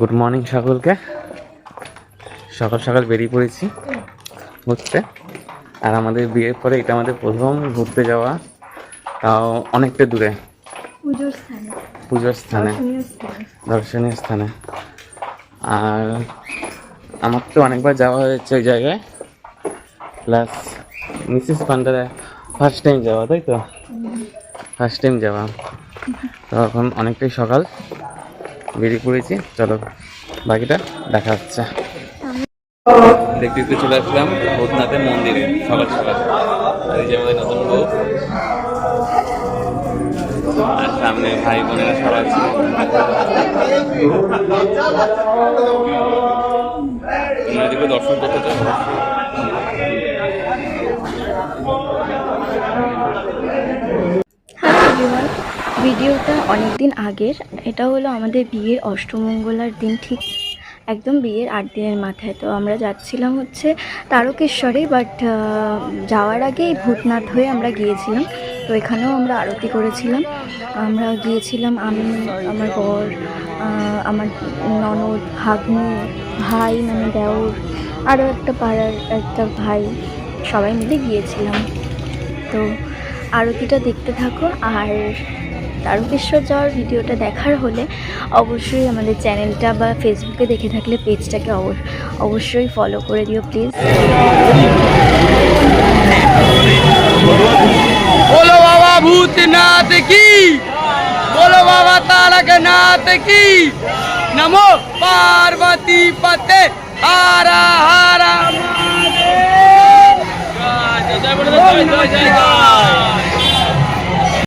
Good morning সকলকে। সকাল সকাল বেরিয়ে পড়েছি ঘুরতে। আর আমাদের বিয়ের পরে এটা আমাদের প্রথম ঘুরতে যাওয়া। তাও অনেকটা দূরে। পুজোর স্থানে। দর্শনীয় স্থানে। আর আমার তো অনেকবার যাওয়া হয়েছে ওই জায়গায়। প্লাস মিসেস পান্ডারে ফার্স্ট টাইম যাওয়া তাই তো? ফার্স্ট টাইম যাওয়া। তো এখন অনেকটাই সকাল। বেরিয়ে পড়েছি। চলো, বাকিটা দেখা হচ্ছে। দেখতে দেখতে চলে আসলাম ভূতনাথের মন্দিরে সকাল সকাল এই যে আমাদের নতুন বউ। আর সামনে ভাই বোনেরা সব আছে। দর্শন করতে চাও? ভিডিওটা অনেক দিন আগের। এটা হলো আমাদের বিয়ের অষ্টমঙ্গলার দিন, ঠিক একদম বিয়ের আট দিনের মাথায়। তো আমরা যাচ্ছিলাম হচ্ছে তারকেশ্বরে বাট যাওয়ার আগে ভূতনাথ হয়ে আমরা গিয়েছিলাম। তো এখানেও আমরা আরতি করেছিলাম। আমরা গিয়েছিলাম, আমি, আমার বর আমার ননদ, ভাগ্নি, ভাই মানে দেওর, আরও একটা পাড়ার একটা ভাই, সবাই মিলে গিয়েছিলাম। তো আরতিটা দেখতে থাকো আর তারকেশ্বর যাওয়ার ভিডিওটা দেখার হলে অবশ্যই আমাদের চ্যানেলটা বা ফেসবুকে দেখে থাকলে পেজটাকে অবশ্যই ফলো করে দিও প্লিজ বলো বাবা ভূতনাথ কি? বলো বাবা তারকনাথ কি? নমো পার্বতী পতে হারা হারা জয় জয় জয় জয়।